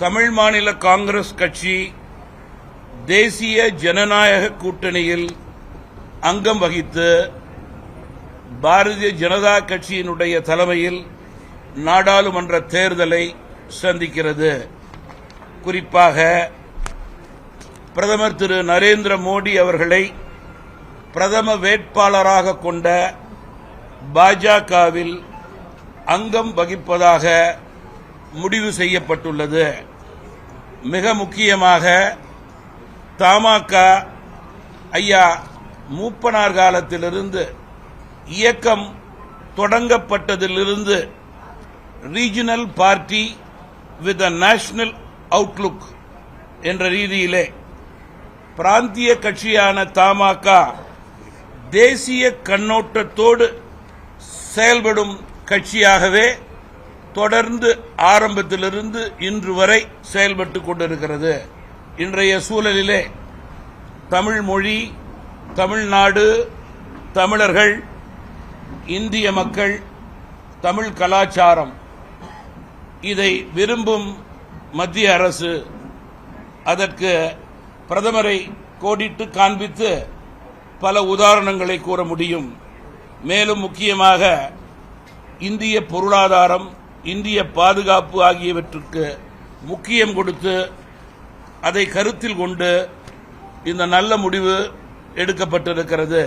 தமிழ் மாநில காங்கிரஸ் கட்சி தேசிய ஜனநாயக கூட்டணியில் அங்கம் வகித்து பாரதிய ஜனதா கட்சியினுடைய தலைமையில் நாடாளுமன்ற தேர்தலை சந்திக்கிறது. குறிப்பாக பிரதமர் திரு நரேந்திர மோடி அவர்களை பிரதம வேட்பாளராக கொண்ட பாஜகவில் அங்கம் வகிப்பதாக முடிவு செய்யப்பட்டுள்ளது. மிக முக்கியமாக தமாக ஐயா மூப்பனார் காலத்திலிருந்து இயக்கம் தொடங்கப்பட்டதிலிருந்து regional party with a national outlook என்ற ரீதியிலே பிராந்திய கட்சியான தமாக தேசிய கண்ணோட்டத்தோடு செயல்படும் கட்சியாகவே தொடர்ந்து ஆரம்பத்திலிருந்து இன்று வரை செயல்பட்டு கொண்டிருக்கிறது. இன்றைய சூழலிலே தமிழ் மொழி தமிழ்நாடு தமிழர்கள் இந்திய மக்கள் தமிழ் கலாச்சாரம் இதை விரும்பும் மத்திய அரசு அதற்கு பிரதமரை கோடிட்டு காண்பித்து பல உதாரணங்களை கூற முடியும். மேலும் முக்கியமாக இந்திய பொருளாதாரம் இந்திய பாதுகாப்பு ஆகியவற்றுக்கு முக்கியம் கொடுத்து அதை கருத்தில் கொண்டு இந்த நல்ல முடிவு எடுக்கப்பட்டிருக்கிறது.